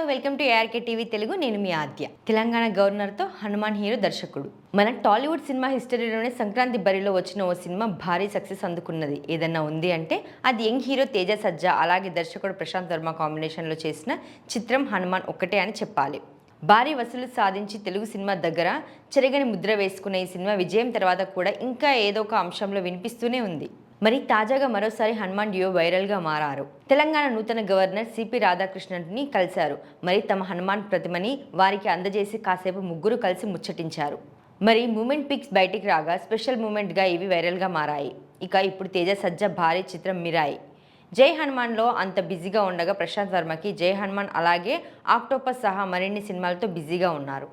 Welcome to ARK TV Telugu. నేను మీ ఆద్య. తెలంగాణ గవర్నర్తో హనుమాన్ హీరో దర్శకుడు. మన టాలీవుడ్ సినిమా హిస్టరీలోనే సంక్రాంతి బరిలో వచ్చిన ఓ సినిమా భారీ సక్సెస్ అందుకున్నది. ఏదన్నా ఉంది అంటే అది యంగ్ హీరో తేజ సజ్జా అలాగే దర్శకుడు ప్రశాంత్ వర్మ కాంబినేషన్లో చేసిన చిత్రం హనుమాన్ ఒక్కటే అని చెప్పాలి. భారీ వసూలు సాధించి తెలుగు సినిమా దగ్గర చెరగని ముద్ర వేసుకున్న ఈ సినిమా విజయం తర్వాత కూడా ఇంకా ఏదో ఒక అంశంలో వినిపిస్తూనే ఉంది. మరి తాజాగా మరోసారి హనుమాన్ డియో వైరల్గా మారారు. తెలంగాణ నూతన గవర్నర్ సిపి రాధాకృష్ణని కలిశారు. మరి తమ హనుమాన్ ప్రతిమని వారికి అందజేసి కాసేపు ముగ్గురు కలిసి ముచ్చటించారు. మరి మూమెంట్ పిక్స్ బయటికి రాగా స్పెషల్ మూమెంట్గా ఇవి వైరల్గా మారాయి. ఇక ఇప్పుడు తేజ సజ్జ భారీ చిత్రం మిరాయి. జై హనుమాన్లో అంత బిజీగా ఉండగా ప్రశాంత్ వర్మకి జై హనుమాన్ అలాగే ఆక్టోపస్ సహా మరిన్ని సినిమాలతో బిజీగా ఉన్నారు.